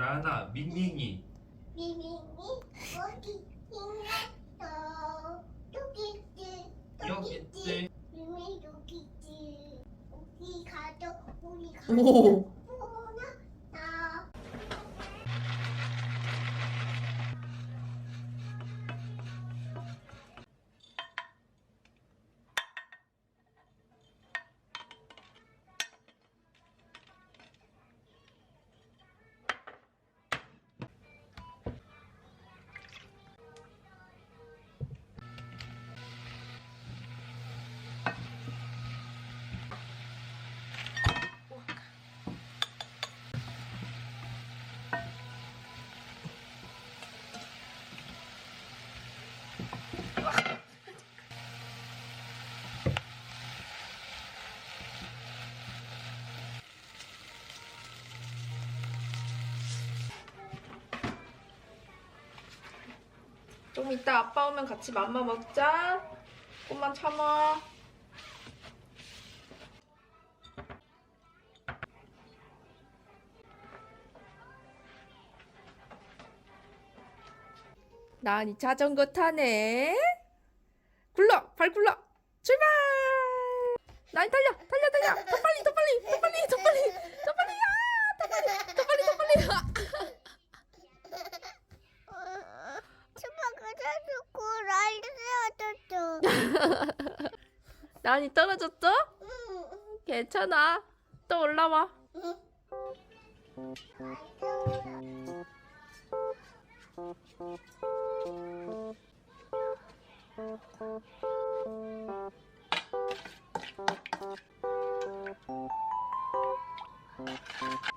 나나 밍밍이 미미미 어디 있나? 여기 있지. 여기 있지 미미 여기 있지. 우리 가족 우리 가족. 오. 좀 이따 아빠 오면 같이 맘마 먹자. 조금만 참아. 나니 자전거 타네. 굴러, 발 굴러. 출발. 나니 달려, 달려, 달려. 더 빨리, 더 빨리, 더 빨리, 더 빨리, 더 빨리. 아, 더 빨리, 더 빨리, 더 빨리. 아. 수박을 사주고 날려줬죠. 나니 떨어졌어? 응. 괜찮아. 또 올라와. 나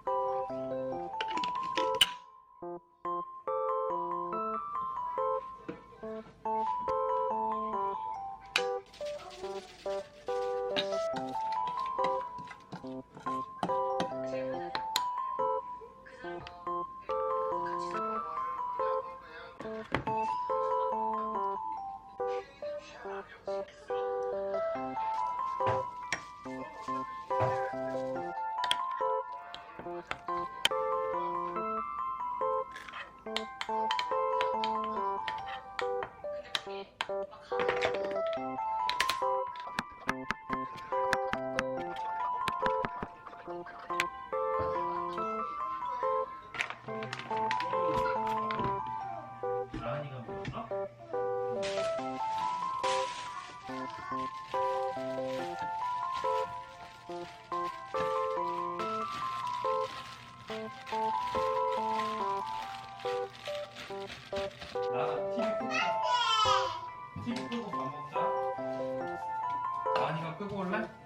나나 TV 끄고 TV 끄고 밥 먹자 나은이가 끄고 올래?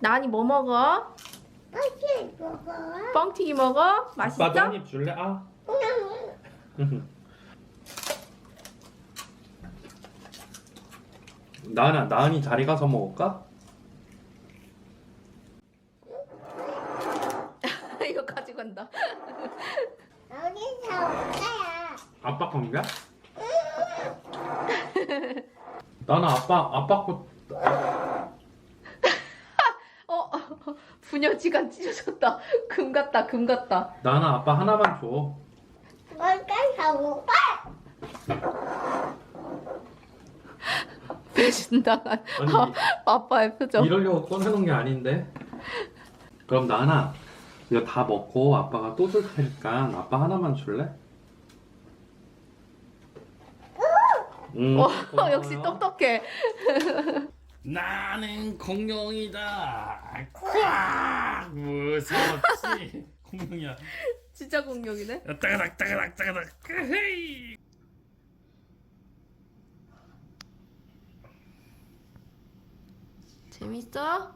나니 뭐 먹어? 어디 먹어? 뻥튀기 먹어? 맛있어? 아빠도 한입 줄래? 아 나은아 나은이 자리 가서 먹을까? 이거 가지고 간다. 어디서 올 거야? 아빠 건가? 나는 아빠 아빠 거 어, 부녀지간 찢어졌다. 금 같다, 금 같다. 나는 아빠 하나만 줘. 뭘까 먹어? 배신당한 아니 아빠의 표정. 이러려고 꺼내놓은 게 아닌데. 그럼 나나 이거 다 먹고 아빠가 또 줄 테니까 아빠 하나만 줄래? 음, 어, 고마워요. 역시 똑똑해. 나는 공룡이다. 꽉 무서웠지. 공룡이야. 진짜 공룡이네. 따가닥 따가닥 따가닥. 헤이. 재밌어?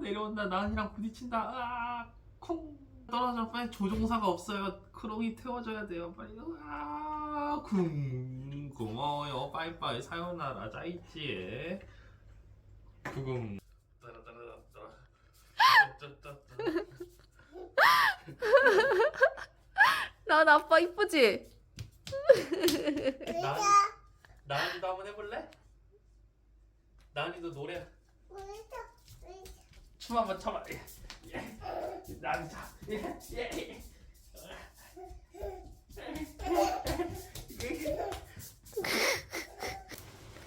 내 내려온다. 나은이랑 부딪힌다. 아, 쿵 떨어져. 빨리 조종사가 없어요. 크롱이 태워줘야 돼요. 빨리. 아, 쿵 고마워요. 빠이빠이 사요나라 짜이치에. 구금. 따라따라따라. 따따따따. 난 아빠 이쁘지? 의자 나은이도 한번 해볼래? 나은이도 노래 춤 한번 춰봐.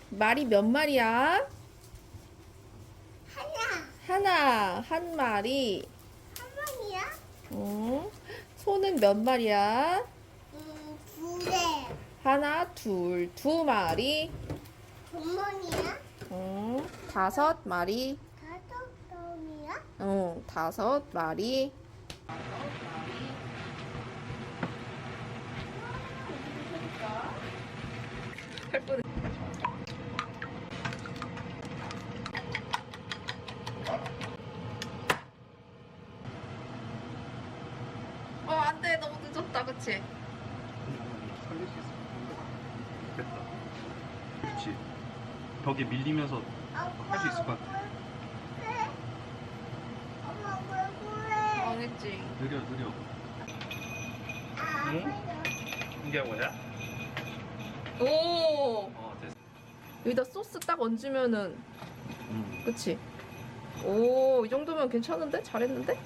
말이 몇 마리야? 하나 하나, 한 마리. 한 번이야? 응. 소는 몇 마리야? 음 두 개 하나, 둘, 두 마리. 두 번이야? 응. 다섯 마리. 다섯 번이야? 응. 다섯 마리. 어, 안 돼. 너무 늦었다. 그치? 살릴 수 있어. 됐다. 그렇지. 벽에 밀리면서 아빠 할수 있을 것 같아. 왜 그래? 엄마 왜 그래? 망했지. 느려 느려. 아, 응? 아빠도. 뭐야? 오! 어 됐어. 여기다 소스 딱 얹으면은 음. 그치? 오, 이 정도면 괜찮은데? 잘했는데?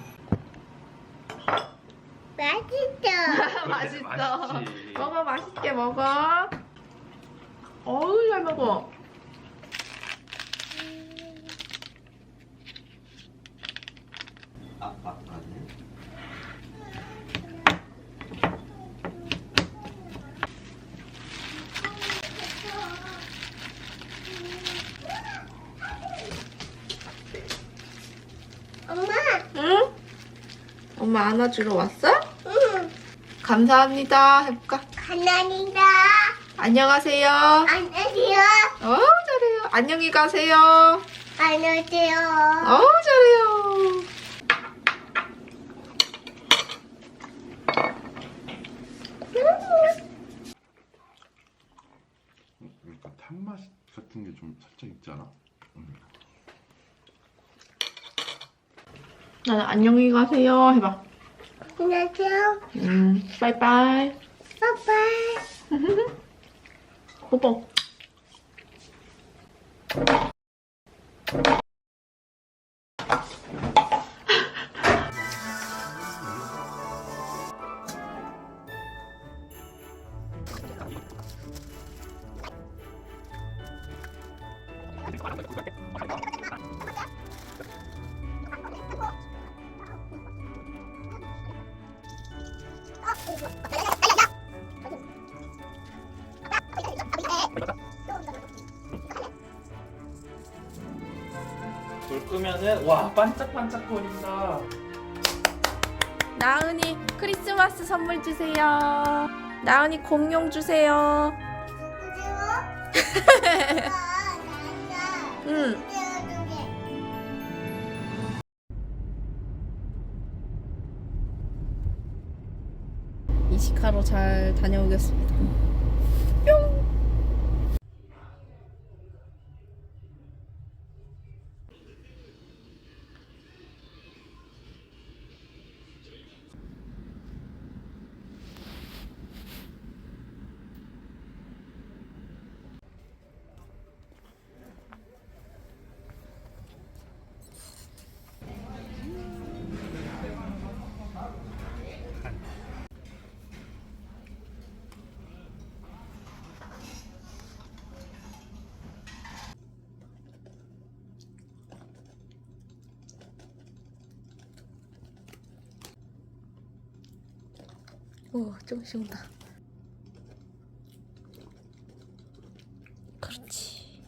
맛있어. 맛있어. 맛있지. 먹어, 맛있게 먹어. 어우, 잘 먹어. 아빠 아니. 엄마, 응? 엄마 안아주러 왔어? 응, 감사합니다. 해볼까? 가난이다. 안녕하세요. 안녕하세요. 어우, 잘해요. 안녕히 가세요. 안녕하세요. 어우, 잘해요. 그러니까 탄맛 같은 게 좀 살짝 있지 않아? 나는 안녕히 가세요. 해봐. 안녕하세요. 음, 빠이빠이. 빠빠이. 뽀뽀. 불 끄면은 와 반짝반짝거린다. 나은이 크리스마스 선물 주세요. 나은이 공룡 주세요. 응. 이시카로 잘 다녀오겠습니다. 오, 조금씩 온다. 그렇지.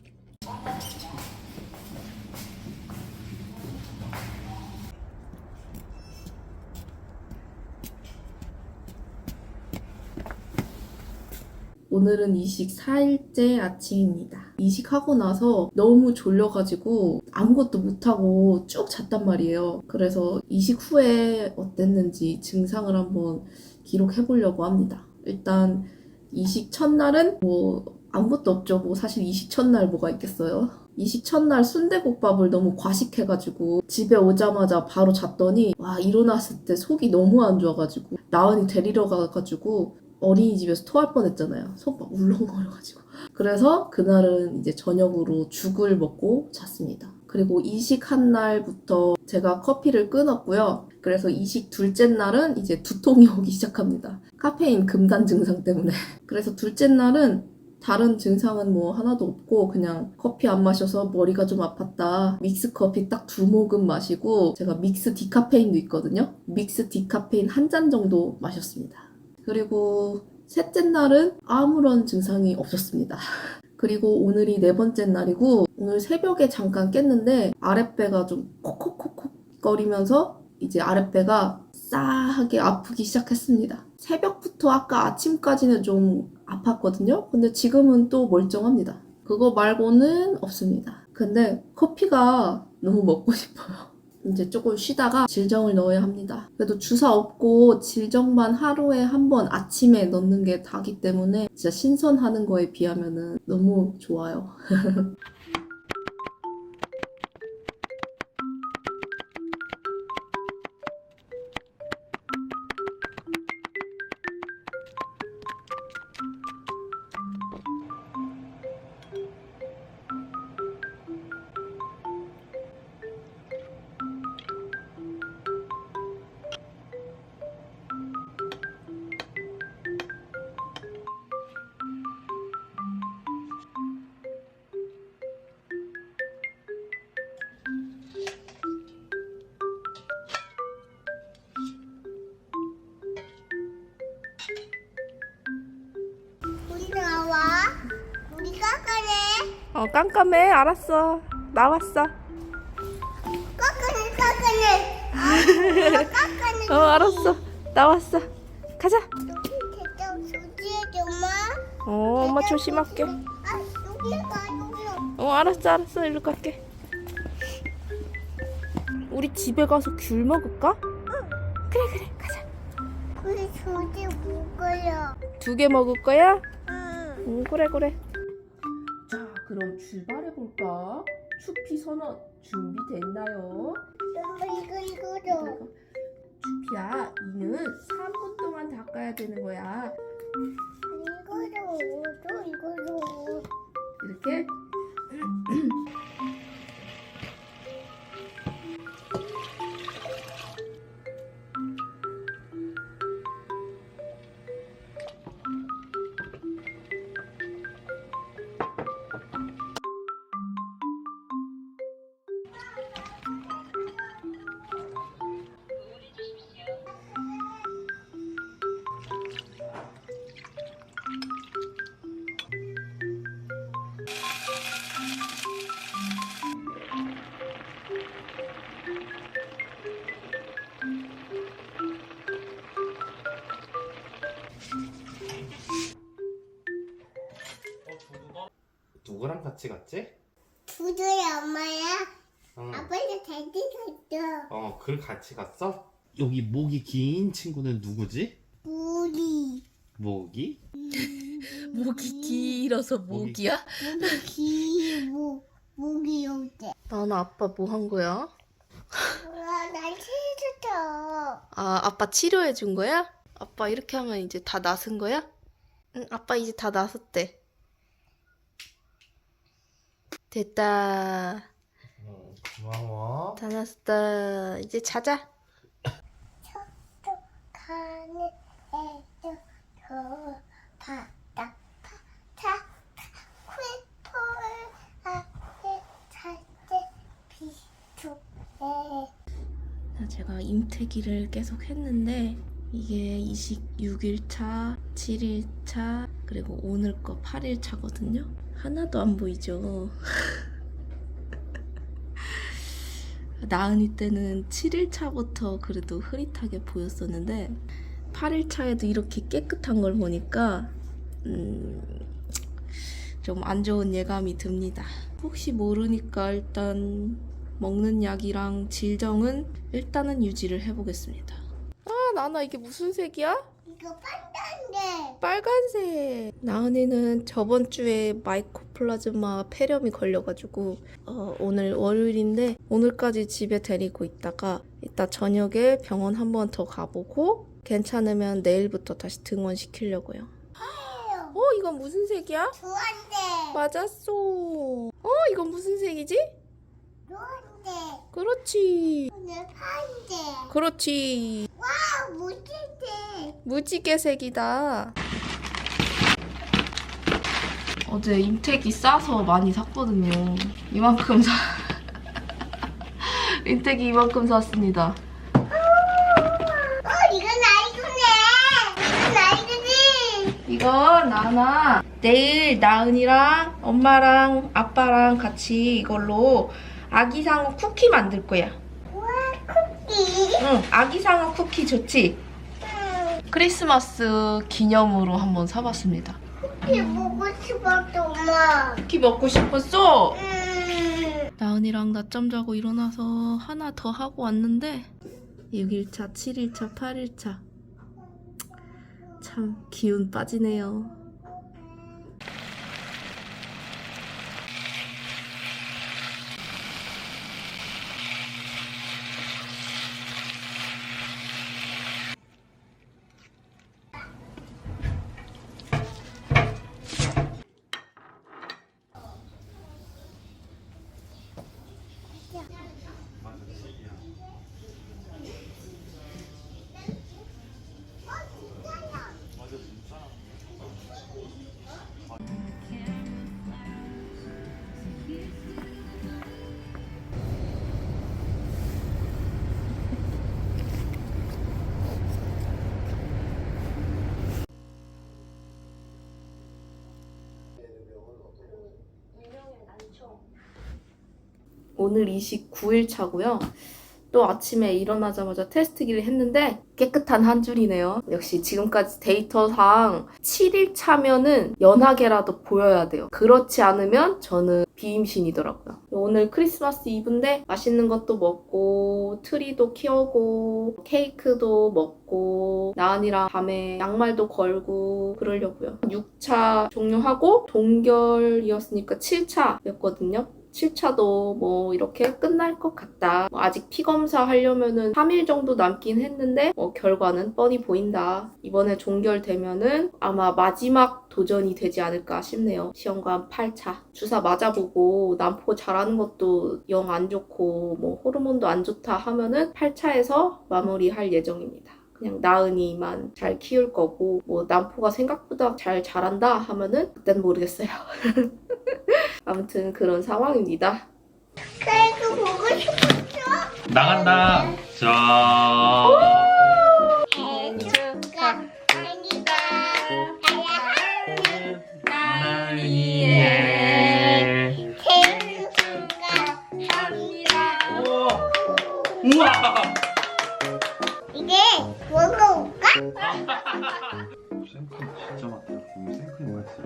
오늘은 이식 4일째 아침입니다. 이식하고 나서 너무 졸려가지고 아무것도 못하고 쭉 잤단 말이에요. 그래서 이식 후에 어땠는지 증상을 한번 기록해 보려고 합니다. 일단 이식 첫날은 뭐 아무것도 없죠. 뭐 사실 이식 첫날 뭐가 있겠어요. 이식 첫날 순대국밥을 너무 과식해가지고 집에 오자마자 바로 잤더니 와 일어났을 때 속이 너무 안 좋아가지고 나은이 데리러 가가지고 어린이집에서 토할 뻔했잖아요. 속 막 울렁거려가지고 그래서 그날은 이제 저녁으로 죽을 먹고 잤습니다. 그리고 이식한 날부터 제가 커피를 끊었고요. 그래서 이식 둘째 날은 이제 두통이 오기 시작합니다. 카페인 금단 증상 때문에. 그래서 둘째 날은 다른 증상은 뭐 하나도 없고 그냥 커피 안 마셔서 머리가 좀 아팠다. 믹스 커피 딱 두 모금 마시고 제가 믹스 디카페인도 있거든요. 믹스 디카페인 한 잔 정도 마셨습니다. 그리고 셋째 날은 아무런 증상이 없었습니다. 그리고 오늘이 네 번째 날이고 오늘 새벽에 잠깐 깼는데 아랫배가 좀 콕콕콕콕 거리면서 이제 아랫배가 싸하게 아프기 시작했습니다. 새벽부터 아까 아침까지는 좀 아팠거든요. 근데 지금은 또 멀쩡합니다. 그거 말고는 없습니다. 근데 커피가 너무 먹고 싶어요. 이제 조금 쉬다가 질정을 넣어야 합니다. 그래도 주사 없고 질정만 하루에 한 번 아침에 넣는 게 다기 때문에 진짜 신선하는 거에 비하면은 너무 좋아요. 어 깜깜해 알았어 나왔어 깎아내 깎아내. 아. 어 알았어 나왔어 가자. 어 엄마 조심할게 아. 어 알았어 알았어 일로 갈게 우리 집에 가서 귤 먹을까? 그래 그래 가자 우리 조지 먹어요. 두 개 먹을 거야? 응. 응 그래 그래 자 그럼 출발해 볼까? 추피 선언 준비됐나요? 엄마 이거 이거죠. 추피야 이는 3분 동안 닦아야 되는 거야 이거죠. 또 이거죠. 이렇게 같이 갔지? 두두의 엄마야. 어, 아빠가 돼지 갔어. 어, 그 같이 갔어? 여기 목이 긴 친구는 누구지? 우리. 목이? 목이 길어서 목이- 목이야? 목이 목이 오대. 나는 아빠 뭐 한 거야? 와, 날 치즈죠. 아, 아빠 치료해 준 거야? 아빠 이렇게 하면 이제 다 나선 거야? 응, 아빠 이제 다 나섰대. 됐다. 어, 고마워. 다 나섰다. 이제 자자. 애도 더 바닥 퀴폴 앞에. 제가 임태기를 계속 했는데 이게 이식 6일 차, 7일 차, 그리고 오늘 거 8일 차거든요. 하나도 안 보이죠. 나은이 때는 7일 차부터 그래도 흐릿하게 보였었는데 8일 차에도 이렇게 깨끗한 걸 보니까 음, 좀 안 좋은 예감이 듭니다. 혹시 모르니까 일단 먹는 약이랑 질정은 일단은 유지를 해보겠습니다. 아, 나나 이게 무슨 색이야? 이거 판단데. 빨간색. 나은이는 저번 주에 마이코플라즈마 폐렴이 걸려가지고 어, 오늘 월요일인데 오늘까지 집에 데리고 있다가 이따 저녁에 병원 한 번 더 가보고 괜찮으면 내일부터 다시 등원 시키려고요. 어, 이건 무슨 색이야? 좋아한데. 맞았어. 어, 이건 무슨 색이지? 좋아한데. 그렇지. 오늘 파인데. 그렇지. 아, 못했대. 무지개색이다. 어제 임택이 싸서 많이 샀거든요. 이만큼 사. 임택이 이만큼 샀습니다. 어, 이건 나이구네. 이건 나이구지. 이거 나나 내일 나은이랑 엄마랑 아빠랑 같이 이걸로 아기상어 쿠키 만들 거야. 쿠키. 응, 아기 상어 쿠키 좋지? 응, 크리스마스 기념으로 한번 사봤습니다. 쿠키 먹고 싶었어, 엄마. 쿠키 먹고 싶었어? 음. 나은이랑 낮잠 자고 일어나서 하나 더 하고 왔는데 6일차, 7일차, 8일차 참 기운 빠지네요. 오늘 29일 차고요. 또 아침에 일어나자마자 테스트기를 했는데 깨끗한 한 줄이네요. 역시 지금까지 데이터상 7일 차면은 연하게라도 보여야 돼요. 그렇지 않으면 저는 비임신이더라고요. 오늘 크리스마스 이브인데 맛있는 것도 먹고 트리도 키우고 케이크도 먹고 나은이랑 밤에 양말도 걸고 그러려고요. 6차 종료하고 동결이었으니까 7차였거든요. 7차도 뭐 이렇게 끝날 것 같다. 뭐 아직 피 검사 하려면은 3일 정도 남긴 했는데 뭐 결과는 뻔히 보인다. 이번에 종결되면은 아마 마지막 도전이 되지 않을까 싶네요. 시험관 8차. 주사 맞아보고 난포 잘하는 것도 영 안 좋고 뭐 호르몬도 안 좋다 하면은 8차에서 마무리할 예정입니다. 그냥 나은이만 잘 키울 거고 뭐 난포가 생각보다 잘 자란다 하면은 그땐 모르겠어요. 아무튼 그런 상황입니다. 케이크 보고 싶었어? 나간다. 자. 생일 축하합니다. 나이의 생일 축하합니다. 우와. 생크림 진짜 많다. 오늘 생크림 맛있어.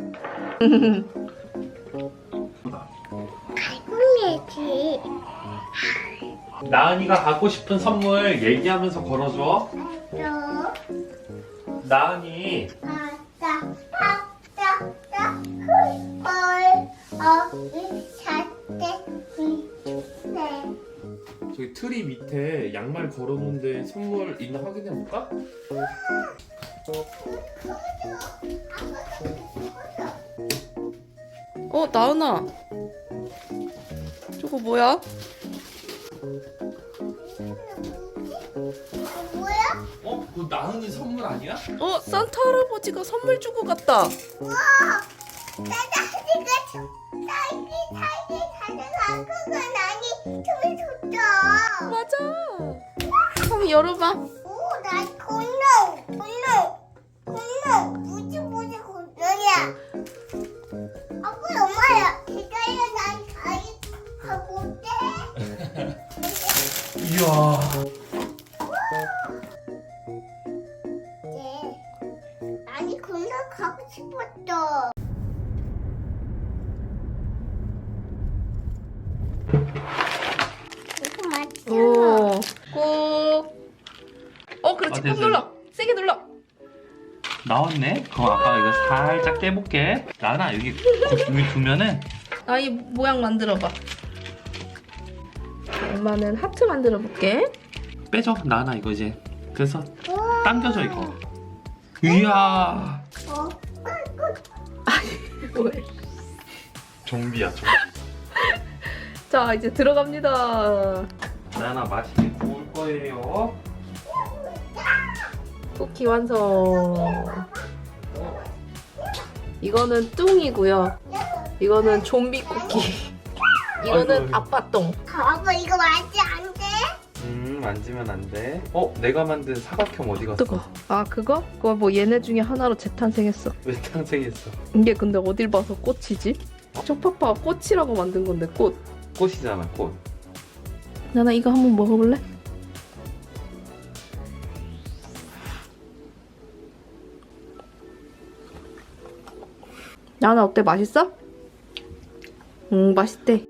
나은이가 갖고 싶은 선물 얘기하면서 걸어줘. 또 나은이 아따 아따 아따 헐 어디 저기 트리 밑에 양말 걸어놓은데 선물 있나 확인해 볼까? 어, 나은아. 저거 뭐야? 뭐야? 어? 그 나은이 선물 아니야? 어, 산타 할아버지가 선물 주고 갔다. 나나 맞아. 한번 열어봐. 오나 공룡 공룡 공룡 무지 무지 공룡이야. 아빠 엄마야 기다려 난 가기 가고 올게. 이야. 네. 아니 공룡 가고 싶었어. 이거 맞죠? 오. 꾹. 어, 그렇지. 아, 꾹 아, 네, 네. 눌러. 세게 눌러. 나왔네? 그럼 아빠가 이거 살짝 깨볼게. 라나, 여기, 거- 여기 두면은 아, 나이 모양 만들어봐. 엄마는 하트 만들어 볼게. 빼줘. 나나, 이거 이제. 그래서 우와. 당겨줘, 이거. 이야. 어. 왜? 정비야, 정비. 자 이제 들어갑니다 나나 맛있게 구울 거예요. 쿠키 완성 이거는 뚱이고요 이거는 좀비 쿠키 이거는 아이고. 아빠 똥 아빠 이거 안 돼? 음 만지면 안 돼. 어 내가 만든 사각형 어디 갔어? 뜨거 아 그거? 그거 뭐 얘네 중에 하나로 재탄생했어 왜 탄생했어? 이게 근데 어딜 봐서 꽃이지? 쪽파파가 꽃이라고 만든 건데 꽃 꽃이잖아 꽃. 나나 이거 한번 먹어볼래? 나나 어때 맛있어? 응 맛있대